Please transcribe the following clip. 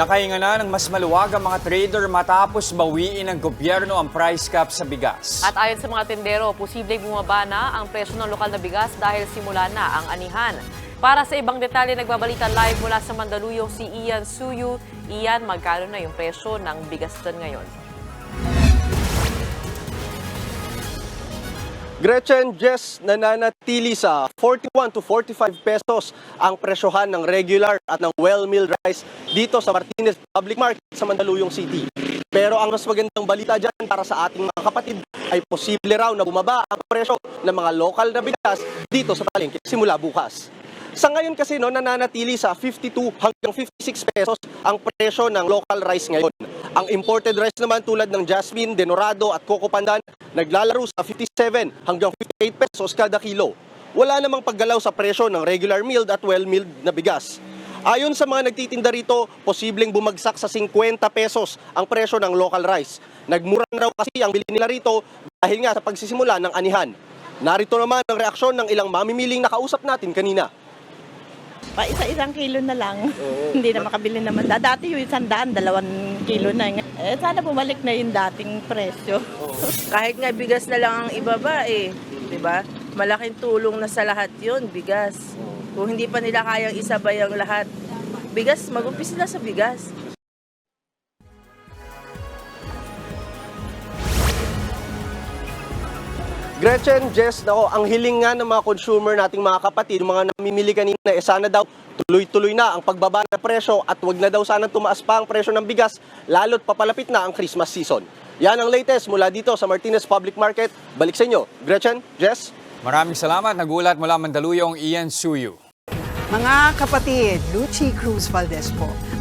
Nakahinga na ng mas maluwag ang mga trader matapos bawiin ng gobyerno ang price cap sa bigas. At ayon sa mga tendero, posibleng bumaba na ang presyo ng lokal na bigas dahil simula na ang anihan. Para sa ibang detalye, nagbabalita live mula sa Mandaluyong si Ian Suyu. Ian, magkano na yung presyo ng bigas dyan ngayon? Gretchen, Jess, nananatili sa 41 to 45 pesos ang presyohan ng regular at ng well-milled rice dito sa Martinez Public Market sa Mandaluyong City. Pero ang mas magandang balita dyan para sa ating mga kapatid ay posible raw na bumaba ang presyo ng mga lokal na bigas dito sa palengke simula bukas. Sa ngayon kasi no, nananatili sa 52 hanggang 56 pesos ang presyo ng local rice ngayon. Ang imported rice naman tulad ng jasmine, denorado at coco pandan naglalaro sa 57 hanggang 58 pesos kada kilo. Wala namang paggalaw sa presyo ng regular milled at well-milled na bigas. Ayon sa mga nagtitinda rito, posibleng bumagsak sa 50 pesos ang presyo ng local rice. Nagmura na raw kasi ang bili nila rito dahil nga sa pagsisimula ng anihan. Narito naman ang reaksyon ng ilang mamimiling nakausap natin kanina. Pa isa-isang kilo na lang. Hindi na makabili naman. Da- Dati yung isang daan, dalawang kilo na. Eh, sana bumalik na yung dating presyo. Kahit nga bigas na lang ang ibaba eh, 'di ba? Malaking tulong na sa lahat 'yon, bigas. Kung hindi pa nila kayang isabay ang lahat, bigas, mag-umpisa sila sa bigas. Gretchen, Jess, nako, ang hiling nga ng mga consumer nating mga kapatid, mga namimili kanina, eh sana daw tuloy-tuloy na ang pagbaba ng presyo at wag na daw sana tumaas pa ang presyo ng bigas, lalo't papalapit na ang Christmas season. Yan ang latest mula dito sa Martinez Public Market. Balik sa inyo. Gretchen, Jess? Maraming salamat. Nagulat mula Mandaluyong, Ian Suyu. Mga kapatid, Lucy Cruz Valdez po,